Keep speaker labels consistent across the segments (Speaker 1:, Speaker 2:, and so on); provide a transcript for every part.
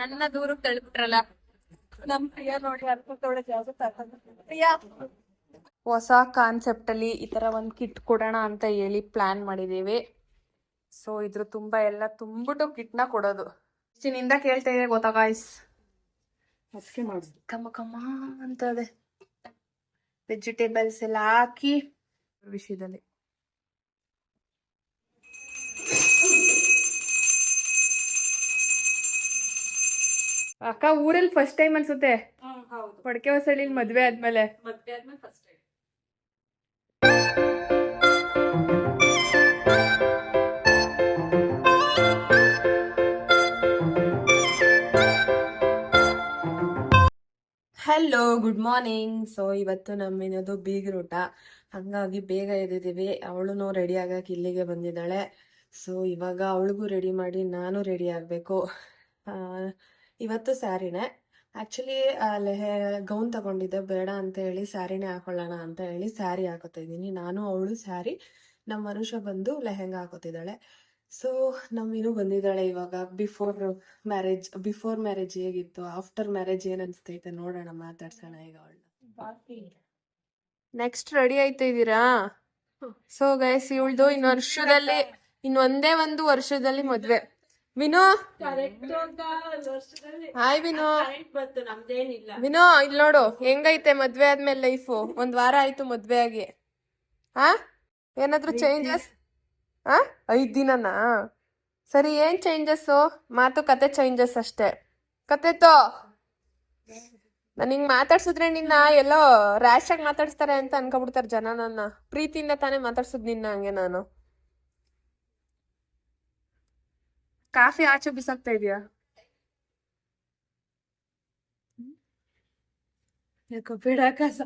Speaker 1: ನನ್ನ ದೂರಕ್ಕೆ ತಳ್ಬಿಟ್ರಲ್ಲ ನಮ್ ಪ್ರಿಯಾ ನೋಡಿ ಅನ್ಕೊಂತವಳೆ ಜಾಗ ಪ್ರಿಯಾ! ಹೊಸ ಕಾನ್ಸೆಪ್ಟ್ ಅಲ್ಲಿ ಈ ತರ ಒಂದ್ ಕಿಟ್ ಕೊಡೋಣ ಅಂತ ಹೇಳಿ ಪ್ಲಾನ್ ಮಾಡಿದೀವಿ ಸೊ ಇದ್ರ ತುಂಬಾ ಎಲ್ಲ ತುಂಬಿಟ್ಟು ನ ಕೊಡೋದು. ಇಷ್ಟಿನಿಂದ ಕೇಳ್ತಾ ಇದೆ ಗೊತ್ತಾ ಗಾಯ್ಸ್
Speaker 2: ಅದಕ್ಕೆ ಮಾಡಿ
Speaker 1: ಕಮ್ಮ ಕಮ್ಮ ಅಂತದೆ. ವೆಜಿಟೇಬಲ್ಸ್ ಎಲ್ಲ ಹಾಕಿ ವಿಷಯದಲ್ಲಿ. ಅಕ್ಕ ಊರಲ್ಲಿ ಫಸ್ಟ್ ಟೈಮ್ ಅನ್ಸುತ್ತೆ.
Speaker 2: ಹೌದು.
Speaker 1: ಹೊಸಳ್ಳಿ ಹೊಸಳ್ಳಿಲಿ ಮದ್ವೆ ಆದ್ಮೇಲೆ.
Speaker 2: ಮದ್ವೆ ಆದ್ಮೇಲೆ first time
Speaker 1: hello good morning so ಇವತ್ತು ನಮ್ಮಿನದು ಬೀಗರೂಟ. ಹಂಗಾಗಿ ಬೇಗ ಎದ್ದಿದ್ದೀವಿ. ಅವಳು ರೆಡಿ ಆಗಕ್ಕೆ ಇಲ್ಲಿಗೆ ಬಂದಿದ್ದಾಳೆ. ಸೊ ಇವಾಗ ಅವಳಿಗೂ ರೆಡಿ ಮಾಡಿ ನಾನು ರೆಡಿ ಆಗಬೇಕು. ಇವತ್ತು ಸ್ಯಾರಿನೇ. ಆ್ಯಕ್ಚುಲಿ ಲೆಹೆ ಗೌನ್ ತಗೊಂಡಿದ್ದೆ. ಬೇಡ ಅಂತ ಹೇಳಿ ಸ್ಯಾರಿನೇ ಹಾಕೊಳ್ಳೋಣ ಅಂತ ಹೇಳಿ ಸ್ಯಾರಿ ಹಾಕೋತಾ ಇದ್ದೀನಿ. ನಾನು ಅವಳು ಸ್ಯಾರಿ ನಮ್ಮ ಮನುಷ್ಯ ಬಂದು ಲೆಹೆಂಗಾ ಹಾಕೋತಿದ್ದಾಳೆ. ಸೊ ನಮ್ಮಿನೂ ಬಂದಿದ್ದಾಳೆ ಇವಾಗ. ಬಿಫೋರ್ ಮ್ಯಾರೇಜ್ ಬಿಫೋರ್ ಮ್ಯಾರೇಜ್ ಹೇಗಿತ್ತು ಆಫ್ಟರ್ ಮ್ಯಾರೇಜ್ ಏನ್ ಅನ್ಸ್ತೈತೆ ನೋಡೋಣ ಮಾತಾಡ್ಸೋಣ ಈಗ ಅವಳನ್ನ. ನೆಕ್ಸ್ಟ್ ರೆಡಿ ಆಯ್ತಾ ಇದ್ದೀರಾ? ಸೊ ಗೈಸ್ ಇವಳ್ದು ಇನ್ನು ವರ್ಷದಲ್ಲಿ ಇನ್ನೊಂದೇ ಒಂದು ವರ್ಷದಲ್ಲಿ ಮದ್ವೆ. ವಿನೋ? ಹಾಯ್ ವಿನೋ. ವಿನೋ ಇಲ್ಲಿ ನೋಡು ಹೆಂಗೈತೆ ಮದ್ವೆ ಆದ್ಮೇಲೆ ಲೈಫು ಒಂದ್ ವಾರ ಆಯ್ತು ಮದ್ವೆ ಆಗಿ. ಹಾ ಏನಾದ್ರು ಚೇಂಜಸ್ ಹಾ ಐದ್ ದಿನನಾ? ಸರಿ ಏನ್ ಚೇಂಜಸ್ಸು ಮಾತು ಕತೆ ಚೇಂಜಸ್ ಅಷ್ಟೇ. ಕತೆ ತೋ. ನಾನು ಹಿಂಗ್ ಮಾತಾಡ್ಸಿದ್ರೆ ನಿನ್ನ ಎಲ್ಲೋ ರ್ಯಾಶ್ ಆಗಿ ಮಾತಾಡ್ಸ್ತಾರೆ ಅಂತ ಅನ್ಕೊಬಿಡ್ತಾರೆ ಜನ ನನ್ನ. ಪ್ರೀತಿಯಿಂದ ತಾನೇ ಮಾತಾಡ್ಸುದ್ ನಿನ್ನ ಹಂಗೆ ನಾನು. ಕಾಫಿ ಆಚೆ ಬಿಸಾಕ್ತಾ ಇದೀಯಾ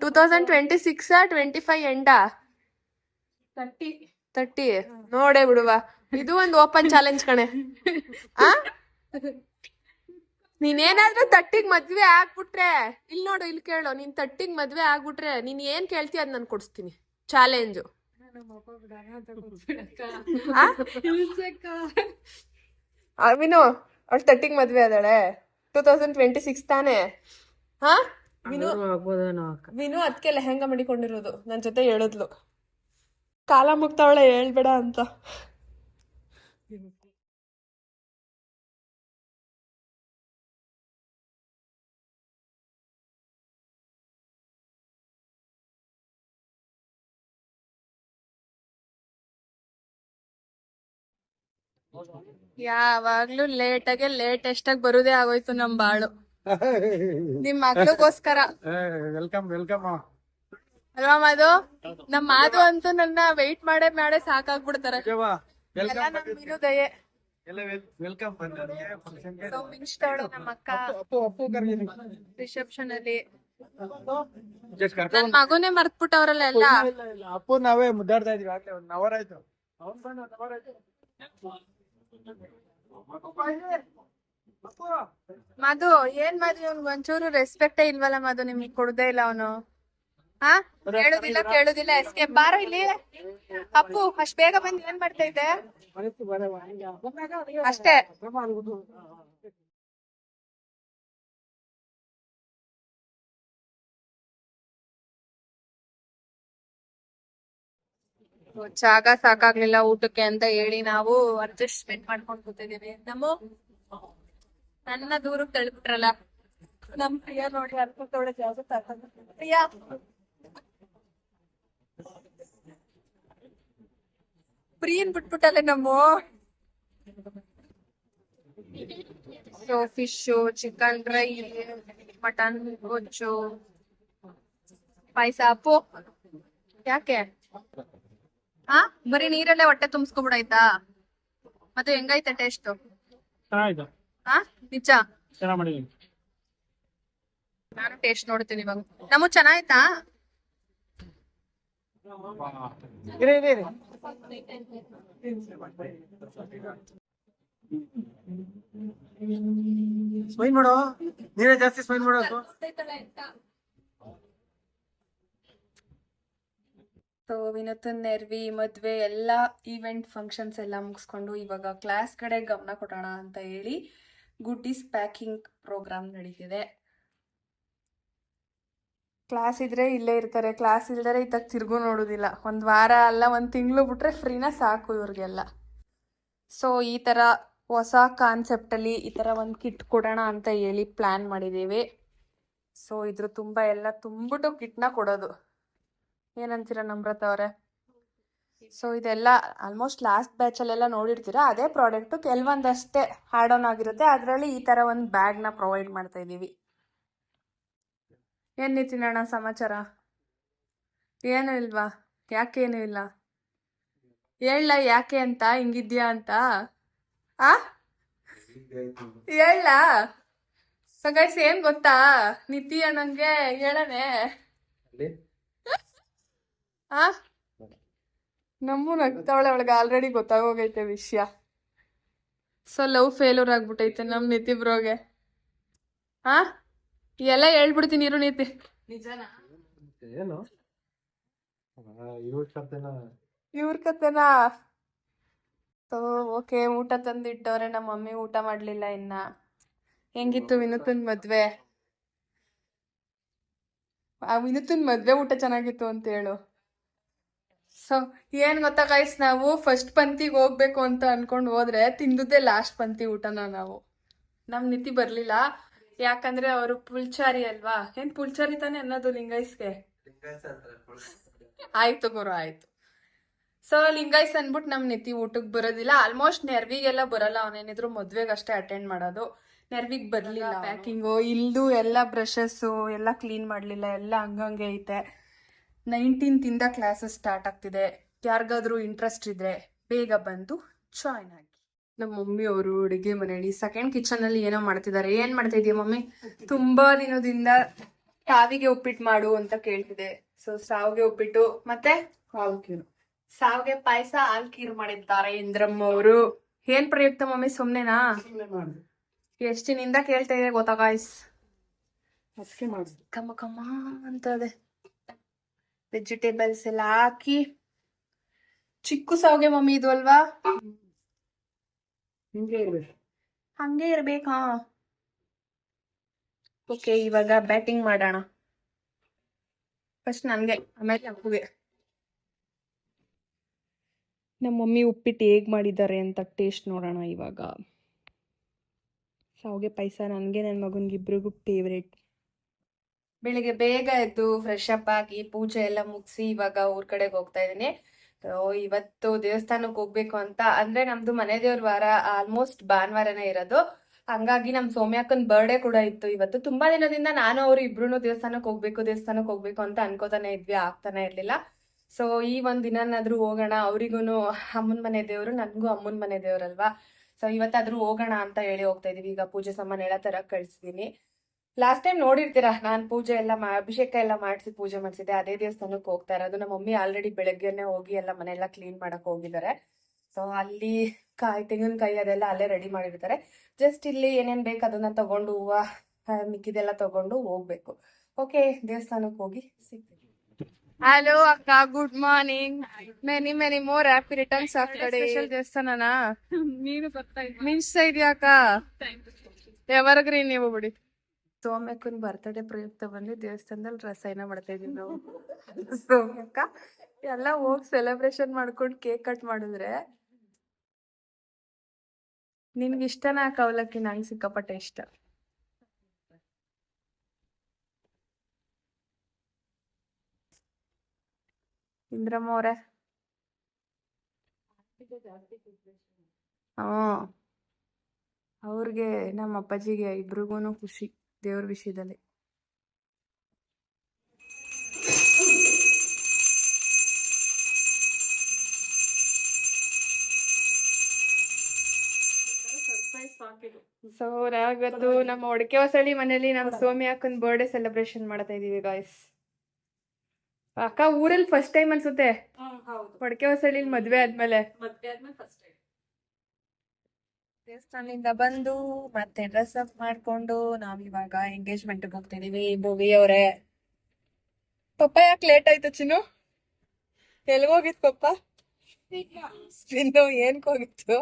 Speaker 1: two thousand twenty six twenty five ಎಂಡಾ thirty ನೋಡೇ ಬಿಡುವ ಇದು ಒಂದು ಓಪನ್ ಚಾಲೆಂಜ್ ಕಣೆ ಆ ನೀನೇನಾದ್ರೂ ತಟ್ಟಿಗ್ ಮದ್ವೆ ಆಗ್ಬಿಟ್ರೆ ಇಲ್ಲಿ ನೋಡು ಇಲ್ಲಿ ಕೇಳು ನೀನ್ ತಟ್ಟಿಗ್ ಮದ್ವೆ ಆಗ್ಬಿಟ್ರೆ ನೀನ್ ಏನ್ ಕೇಳ್ತೀಯ ಅದ್ ನಾನು ಕೊಡಿಸ್ತೀನಿ। ಚಾಲೆಂಜು ವಿನು ಅವಳು ತಟ್ಟಿಗ್ ಮದ್ವೆ ಅದಾಳೆ ಟೂ ತೌಸಂಡ್ ಟ್ವೆಂಟಿ ಸಿಕ್ಸ್ ತಾನೇ. ಹಾ? ವಿನು ವಿನು ಅದಕ್ಕೆ ಲೆಹಂಗ ಮಾಡಿಕೊಂಡಿರೋದು. ನನ್ನ ಜೊತೆ ಹೇಳಿದ್ಲು. ಕಾಲ ಮುಗ್ತಾವಳೆ ಹೇಳ್ಬೇಡ ಅಂತ. ಯಾವಾಗ್ಲೂ ಲೇಟಾಗೆ ಲೇಟೆಸ್ಟ್ ಆಗಿ ಬರುದೇ ಆಗೋಯ್ತು ನಮ್ ಬಾಳು. ನಿಮ್ ಮಕ್ಳಿಗೋಸ್ಕರ
Speaker 3: ವೆಲ್ಕಮ್ ವೆಲ್ಕಮ್
Speaker 1: ಅಲ್ವಾ ಮಾಧು? ನಮ್ ಮಾಧು ಅಂತೂ ನನ್ನ ವೆಯ್ಟ್ ಮಾಡೇ ಮಾಡೇ ಸಾಕಾಗ್ಬಿಡ್ತಾರೆ. ಎಲ್ಲ ನಮ್ ಮೀನು ದಯೆ. ರಿಸೆಪ್ಷನ್ ಅಲ್ಲಿ. ನನ್ ಮಗುನೇ ಮರ್ತ್ ಮರ್ತ್ಬಿಟ್ಟವ್ರಲ್ಲ ಎಲ್ಲ.
Speaker 3: ಅಪ್ಪು ನಾವೇ ಮುದ್ದಾಡ್ತಾ ಇದೀವಿ ಆಗ್ಲೇ ಒಂದ್ ಅವರ್ ಆಯ್ತು. ಅವ್ನ್ ಬಂದ್ ಒಂದ್ ಆಯ್ತು.
Speaker 1: ಮಧು, ಏನ್ ಮಧು? ಇವ್ನ್ಗ್ ಒಂಚೂರು ರೆಸ್ಪೆಕ್ಟ್ ಇಲ್ವಲ್ಲ ಮಧು, ನಿಮ್ಗೆ ಕೊಡದೇ ಇಲ್ಲ ಅವನು. ಹಾ? ಹೇಳುದಿಲ್ಲ ಕೇಳುದಿಲ್ಲ ಎಸ್ಕೆ ಬಾರ ಇಲ್ಲಿ. ಅಪ್ಪು, ಅಷ್ಟ್ ಬೇಗ ಬಂದ್ ಏನ್ ಮಾಡ್ತಾ ಇದ್ದೆ. ಅಷ್ಟೇ. ಜಾಗ ಸಾಕಾಗ್ಲಿಲ್ಲ ಊಟಕ್ಕೆ ಅಂತ ಹೇಳಿ ನಾವು ಅಡ್ಜಸ್ಟ್ಮೆಂಟ್ ಮಾಡ್ಕೊಂಡ್ ಕೂತಿದೀವಿ. ನಮ್ಮ ನನ್ನ ದೂರಕ್ಕೆ ತಳ್ಬಿಟ್ರಲ್ಲ ನಮ್ ಪ್ರಿಯಾ ನೋಡಿ ಅರ್ಥ ಜಾಗ ಪ್ರಿಯಾ. ಪ್ರಿಯನ್ ಬಿಟ್ಬಿಟ್ಟಲ್ಲ ನಮ್ಮ. So fish chicken dry mutton ಗೊಜ್ಜು ಪಾಯಸ. ಅಪ್ಪು. ಯಾಕೆ? ಹಾ? ಬರೀ ನೀರಲ್ಲೇ ಹೊಟ್ಟೆ ತುಂಬಿಸ್ಕೊಬಿಡಾಯ್ತಾ ಮತ್ತೆ ಹೆಂಗೈತೆ ಟೇಸ್ಟ್
Speaker 3: ಚೆನ್ನಾಗಿದೆ.
Speaker 1: ಹಾ? ನಿಜ?
Speaker 3: ಚೆನ್ನಾಗ್ ಮಾಡಿದೀನಿ
Speaker 1: ನಾನು ಟೇಸ್ಟ್ ನೋಡ್ತೀನಿ ಇವಾಗ. ನಮಗ್ ಚೆನ್ನಾಯ್ತಾ?
Speaker 3: ಇರಿ ಇರಿ ಇರಿ. ಸ್ಮೈಲ್ ಮಾಡೋ. ನೀನೇ ಜಾಸ್ತಿ ಸ್ಮೈಲ್ ಮಾಡೋದು
Speaker 1: ಸೊ ವಿನೂತನ್, ನೆರ್ವಿ, ಮದ್ವೆ ಎಲ್ಲ ಈವೆಂಟ್ ಫಂಕ್ಷನ್ಸ್ ಎಲ್ಲ ಮುಗಿಸ್ಕೊಂಡು ಇವಾಗ ಕ್ಲಾಸ್ ಕಡೆ ಗಮನ ಕೊಡೋಣ ಅಂತ ಹೇಳಿ ಗುಡ್ಡೀಸ್ ಪ್ಯಾಕಿಂಗ್ ಪ್ರೋಗ್ರಾಮ್ ನಡೀತಿದೆ. ಕ್ಲಾಸ್ ಇದ್ರೆ ಇಲ್ಲೇ ಇರ್ತಾರೆ. ಕ್ಲಾಸ್ ಇಲ್ದರೆ ಇತ್ತಾಗ ತಿರ್ಗೂ ನೋಡೋದಿಲ್ಲ. ಒಂದು ವಾರ ಅಲ್ಲ, ಒಂದು ತಿಂಗಳು ಬಿಟ್ರೆ ಫ್ರೀನ ಸಾಕು ಇವ್ರಿಗೆಲ್ಲ. ಸೊ ಈ ಥರ ಹೊಸ ಕಾನ್ಸೆಪ್ಟಲ್ಲಿ ಈ ಥರ ಒಂದು ಕಿಟ್ ಕೊಡೋಣ ಅಂತ ಹೇಳಿ ಪ್ಲ್ಯಾನ್ ಮಾಡಿದ್ದೀವಿ. ಸೊ ಇದ್ರ ತುಂಬ ಎಲ್ಲ ತುಂಬಿಟ್ಟು ಕಿಟ್ನ ಕೊಡೋದು. ಏನಂತೀರ ನಮ್ರತ ಅವರೇ? ಸೊ ಇದೆಲ್ಲ ಆಲ್ಮೋಸ್ಟ್ ಲಾಸ್ಟ್ ಬ್ಯಾಚಲ್ಲೆಲ್ಲ ನೋಡಿರ್ತೀರಾ? ಅದೇ ಪ್ರಾಡಕ್ಟು ಕೆಲವೊಂದಷ್ಟೇ ಹಾರ್ಡ್ ಆನ್ ಆಗಿರುತ್ತೆ. ಅದರಲ್ಲಿ ಈ ತರ ಒಂದು ಬ್ಯಾಗ್ನ ಪ್ರೊವೈಡ್ ಮಾಡ್ತಾ ಇದ್ದೀವಿ. ಏನು ನೀತಿ ಅಣ್ಣ ಸಮಾಚಾರ? ಏನು ಇಲ್ವಾ? ಯಾಕೇನು ಇಲ್ಲ? ಹೇಳ, ಯಾಕೆ ಅಂತ? ಹಿಂಗಿದ್ಯಾ ಅಂತ? ಆ? ಹೇಳ. ಸೊ ಗೈಸ್ ಏನ್ ಗೊತ್ತಾ? ನಿತಿ ಅಣ್ಣಂಗೆ ಹೇಳನೆ ಆ? ನಮ್ಮೂ ನಗ್ತಾವಳೆ ಅವಳಿಗೆ ಆಲ್ರೆಡಿ ಗೊತ್ತಾಗೋಗೈತೆ ವಿಷಯ. ಸೊ ಲವ್ ಫೇಲ್ಯೂರ್ ಆಗ್ಬಿಟ್ಟೈತೆ ನಮ್ ನಿತಿ ಬ್ರೋಗೆ. ಆ? ಎಲ್ಲ ಹೇಳ್ಬಿಡ್ತೀನಿ ಇರು ನೀತಿ. ನಿಜನಾ?
Speaker 3: ಏನು? ಇವ್ರ ಕತೆನ
Speaker 1: ಇವ್ರ ಕತೆನಾ ಸೊ ಓಕೆ ಊಟ ತಂದಿಟ್ಟವ್ರೆ ನಮ್ಮ ಮಮ್ಮಿ ಊಟ ಮಾಡ್ಲಿಲ್ಲ ಇನ್ನ. ಹೆಂಗಿತ್ತು ವಿನೂತನ್ ಮದ್ವೆ? ಆ ವಿನೂತನ್ ಮದ್ವೆ ಊಟ ಚೆನ್ನಾಗಿತ್ತು ಅಂತ ಹೇಳು. ಸೊ ಏನ್ ಗೊತ್ತಾ ಗೈಸ್ ನಾವು ಫಸ್ಟ್ ಪಂತಿಗೆ ಹೋಗ್ಬೇಕು ಅಂತ ಅನ್ಕೊಂಡು ಹೋದ್ರೆ ತಿಂದುದೇ ಲಾಸ್ಟ್ ಪಂತಿ ಊಟನ ನಾವು. ನಮ್ ನಿತಿ ಬರ್ಲಿಲ್ಲ. ಯಾಕಂದ್ರೆ ಅವರು ಪುಲ್ಚಾರಿ ಅಲ್ವಾ? ಏನ್ ಪುಲ್ಚಾರಿ ತಾನೆ ಅನ್ನೋದು ಲಿಂಗೈಸ್ಗೆ? ಆಯ್ತು ಗುರು ಆಯ್ತು. ಸೊ ಲಿಂಗೈಸ್ ಅನ್ಬಿಟ್ಟು ನಮ್ ನಿತಿ ಊಟಕ್ಕೆ ಬರೋದಿಲ್ಲ. ಆಲ್ಮೋಸ್ಟ್ ನೆರ್ವಿಗೆಲ್ಲ ಬರಲ್ಲ. ಅವನೇನಿದ್ರು ಮದ್ವೆಗೆ ಅಷ್ಟೇ ಅಟೆಂಡ್ ಮಾಡೋದು. ನೆರ್ವಿಗ್ ಬರ್ಲಿಲ್ಲ. ಪ್ಯಾಕಿಂಗು ಇಲ್ದು ಎಲ್ಲ ಬ್ರಷಸ್ಸು ಎಲ್ಲ ಕ್ಲೀನ್ ಮಾಡ್ಲಿಲ್ಲ. ಎಲ್ಲ ಹಂಗಂಗೆ ಐತೆ. ನೈನ್ಟೀನ್ತ್ ಇಂದ ಕ್ಲಾಸಸ್ ಸ್ಟಾರ್ಟ್ ಆಗ್ತಿದೆ. ಯಾರಿಗಾದ್ರೂ ಇಂಟ್ರೆಸ್ಟ್ ಇದ್ರೆ ಬೇಗ ಬಂದು ಜಾಯ್ನ್ ಆಗಿ. ನಮ್ಮ ಮಮ್ಮಿ ಅವರು ಅಡುಗೆ ಮನೆಯಲ್ಲಿ ಸೆಕೆಂಡ್ ಕಿಚನ್ ಅಲ್ಲಿ ಏನೋ ಮಾಡ್ತಿದ್ದಾರೆ. ಏನ್ ಮಾಡ್ತಾ ಇದೀಯ ಮಮ್ಮಿ? ತುಂಬಾ ದಿನದಿಂದ ಸಾವಿಗೆ ಉಪ್ಪಿಟ್ಟು ಮಾಡು ಅಂತ ಕೇಳ್ತಿದೆ. ಸೊ ಸಾವಿಗೆ ಉಪ್ಪಿಟ್ಟು ಮತ್ತೆ ಸಾವಿಗೆ ಪಾಯಸ ಹಾಲ್ ಖೀರ್ ಮಾಡಿದ್ದಾರೆ ಇಂದ್ರಮ್ಮ ಅವರು. ಏನ್ ಪ್ರಯುಕ್ತ ಮಮ್ಮಿ ಸುಮ್ನೆನಾ? ಎಷ್ಟಿನಿಂದ ಕೇಳ್ತಾ ಇದೆ ಗೊತ್ತಾ ಗಾಯ್ಸ್
Speaker 3: ಅದಕ್ಕೆ
Speaker 1: ಕಮ್ಮ ಕಮ್ಮ ಅಂತದೆ ವೆಜಿಟೇಬಲ್ಸ್ ಎಲ್ಲ ಹಾಕಿ ಚಿಕ್ಕು ಸಾವಿಗೆ ಮಮ್ಮಿ ಇದು ಅಲ್ವಾ?
Speaker 3: ಹಿಂಗೆ ಇರ್ಬೇಕು
Speaker 1: ಹಂಗೆ ಇರ್ಬೇಕಾ? ಓಕೆ ಇವಾಗ ಬ್ಯಾಟಿಂಗ್ ಮಾಡೋಣ. ಫಸ್ಟ್ ನನಗೆ ಆಮೇಲೆ ಅಪ್ಪುಗೆ ನಮ್ಮ ಮಮ್ಮಿ ಉಪ್ಪಿಟ್ಟು ಹೇಗೆ ಮಾಡಿದ್ದಾರೆ ಅಂತ ಟೇಸ್ಟ್ ನೋಡೋಣ ಇವಾಗ. ಸಾವಿಗೆ ಪಾಯಸ ನನಗೆ ನನ್ನ ಮಗನಿಗಿಬ್ರಿಗೂ ಫೇವ್ರೇಟ್ ಬೆಳಿಗ್ಗೆ ಬೇಗ ಎದ್ದು ಫ್ರೆಶ್ ಅಪ್ ಆಗಿ ಪೂಜೆ ಎಲ್ಲ ಮುಗಿಸಿ ಇವಾಗ ಊರ್ ಕಡೆಗೆ ಹೋಗ್ತಾ ಇದ್ದೀನಿ. ಇವತ್ತು ದೇವಸ್ಥಾನಕ್ಕೆ ಹೋಗ್ಬೇಕು ಅಂತ. ಅಂದ್ರೆ ನಮ್ದು ಮನೆ ದೇವ್ರ ವಾರ ಆಲ್ಮೋಸ್ಟ್ ಭಾನುವಾರನೇ ಇರೋದು. ಹಂಗಾಗಿ ನಮ್ ಸೋಮ್ಯಾಕನ್ ಬರ್ಡೇ ಕೂಡ ಇತ್ತು. ಇವತ್ತು ತುಂಬಾ ದಿನದಿಂದ ನಾನು ಅವ್ರು ಇಬ್ರು ದೇವಸ್ಥಾನಕ್ಕೆ ಹೋಗ್ಬೇಕು ದೇವಸ್ಥಾನಕ್ಕೆ ಹೋಗ್ಬೇಕು ಅಂತ ಅನ್ಕೋತಾನೆ ಇದ್ವಿ. ಆಗ್ತಾನೆ ಇರ್ಲಿಲ್ಲ. ಸೊ ಈ ಒಂದ್ ದಿನನಾದ್ರೂ ಹೋಗೋಣ. ಅವ್ರಿಗೂ ಅಮ್ಮನ ಮನೆ ದೇವ್ರು, ನನ್ಗೂ ಅಮ್ಮನ ಮನೆ ದೇವ್ರಲ್ವಾ? ಸೊ ಇವತ್ತಾದ್ರೂ ಹೋಗೋಣ ಅಂತ ಹೇಳಿ ಹೋಗ್ತಾ ಇದೀವಿ ಈಗ ಪೂಜೆ ಸಾಮಾನ್ ಎಲ್ಲ ತರ ಕಳ್ಸಿದೀನಿ. ಲಾಸ್ಟ್ ಟೈಮ್ ನೋಡಿರ್ತೀರಾ ನಾನ್ ಪೂಜೆ ಎಲ್ಲ ಅಭಿಷೇಕ ಎಲ್ಲ ಮಾಡಿಸಿ ಪೂಜೆ ಮಾಡಿಸಿದ್ದೆ ಅದೇ ದೇವಸ್ಥಾನಕ್ಕೆ ಹೋಗ್ತಾ ಇರೋದು. ನಮ್ಮ ಮಮ್ಮಿ ಆಲ್ರೆಡಿ ಬೆಳಗ್ಗೆನೆ ಹೋಗಿ ಎಲ್ಲ ಮನೆಯೆಲ್ಲ ಕ್ಲೀನ್ ಮಾಡಕ್ ಹೋಗಿದ್ದಾರೆ. ಸೊ ಅಲ್ಲಿ ಕಾಯಿ ತೆಂಗಿನಕಾಯಿ ಅದೆಲ್ಲ ಅಲ್ಲೇ ರೆಡಿ ಮಾಡಿರ್ತಾರೆ. ಜಸ್ಟ್ ಇಲ್ಲಿ ಏನೇನ್ ಬೇಕು ಅದನ್ನ ತಗೊಂಡು ಹೂವ ಮಿಕ್ಕಿದೆಲ್ಲ ತಗೊಂಡು ಹೋಗ್ಬೇಕು. ಓಕೆ ದೇವಸ್ಥಾನಕ್ಕೆ ಹೋಗಿ ಸಿಗ್ತೀವಿ ಹಲೋ ಅಕ್ಕ good morning many many more happy returns of ಕಡೆ ದೇವಸ್ಥಾನನಾ?
Speaker 2: ನೀನು ಬರ್ತಾ
Speaker 1: ಮಿಂಚ್ತಾ ಇದೆಯಾ ಅಕ್ಕ? ಯಾವಾಗ್ರಿ ನೀವು ಬಿಡಿ ಸೋಮ್ಯಕ್ಕನ್ ಬರ್ತಡೇ ಪ್ರಯುಕ್ತ ಬಂದು ದೇವಸ್ಥಾನದಲ್ಲಿ ರಸಾಯನ ಮಾಡ್ತಾ ಇದೀವಿ ನಾವು ಸೋಮ್ಯಕ್ಕ ಎಲ್ಲ ಹೋಗಿ ಸೆಲೆಬ್ರೇಷನ್ ಮಾಡ್ಕೊಂಡು ಕೇಕ್ ಕಟ್ ಮಾಡಿದ್ರೆ ನಿನ್ಗೆ ಇಷ್ಟನ ಅವಲಕ್ಕಿ? ನಂಗೆ ಸಿಕ್ಕಾಪಟ್ಟೆ ಇಷ್ಟ. ಇಂದ್ರಮ್ಮ ಅವರೇ. ಹ್ಮ್. ಅವ್ರಿಗೆ ನಮ್ಮ ಅಪ್ಪಾಜಿಗೆ ಇಬ್ರಿಗೂನು ಖುಷಿ. ದೇವ್ರ ವಿಷಯದಲ್ಲಿ. ಸೊ ನಾವಿವತ್ತು ನಮ್ಮ ಒಡಕೆ ಹೊಸಳ್ಳಿ ಮನೇಲಿ ನಮ್ಮ ಸೋಮಿ ಅಕ್ಕನ ಬರ್ಡೇ ಸೆಲೆಬ್ರೇಷನ್ ಮಾಡ್ತಾ ಇದೀವಿ ಗಾಯ್ಸ್ ಅಕ್ಕ ಊರಲ್ಲಿ ಫಸ್ಟ್ ಟೈಮ್ ಅನ್ಸುತ್ತೆ. ಒಡಕೆ ಹೊಸಳ್ಳಿ ಮದ್ವೆ ಆದ್ಮೇಲೆ.
Speaker 2: ಮದ್ವೆ ಆದ್ಮೇಲೆ ಫಸ್ಟ್ ಟೈಮ್
Speaker 1: ದೇವಸ್ಥಾನದಿಂದ ಬಂದು ಮತ್ತೆ ಡ್ರೆಸ್ ಅಪ್ ಮಾಡ್ಕೊಂಡು ನಾವಿವಾಗ ಎಂಗೇಜ್ಮೆಂಟ್ ಹೋಗ್ತಿದೀವಿ ಭುವಿ ಅವರೇ. ಪಪ್ಪ ಯಾಕೆ ಲೇಟ್ ಆಯ್ತು ಚಿನ್ನು? ಎಲ್ಗೋಗಿತ್ತು ಪಪ್ಪ? ಇನ್ನು ಏನ್ಕ್ ಹೋಗಿತ್ತು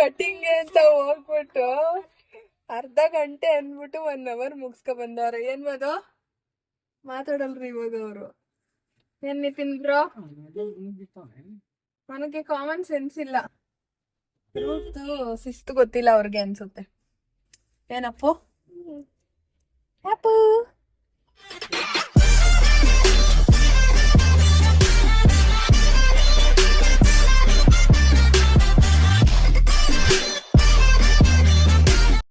Speaker 1: ಕಟಿಂಗ್ ಅಂತ ಹೋಗ್ಬಿಟ್ಟು ಅರ್ಧ ಗಂಟೆ ಅಂದ್ಬಿಟ್ಟು ಒನ್ ಅವರ್ ಮುಗಿಸ್ಕೊ ಬಂದವ್ರೆ. ಏನ್ ಮದು? ಮಾತಾಡಲ್ರಿ ಇವಾಗ ಅವರು. ಏನ್ ನಿತಿನ್ ಬ್ರೋ? ನನಗೆ ಕಾಮನ್ ಸೆನ್ಸ್ ಇಲ್ಲ. ಶಿಸ್ತು ಗೊತ್ತಿಲ್ಲ ಅವ್ರಿಗೆ ಅನ್ಸುತ್ತೆ ಏನಪ್ಪು ಅಪ್ಪು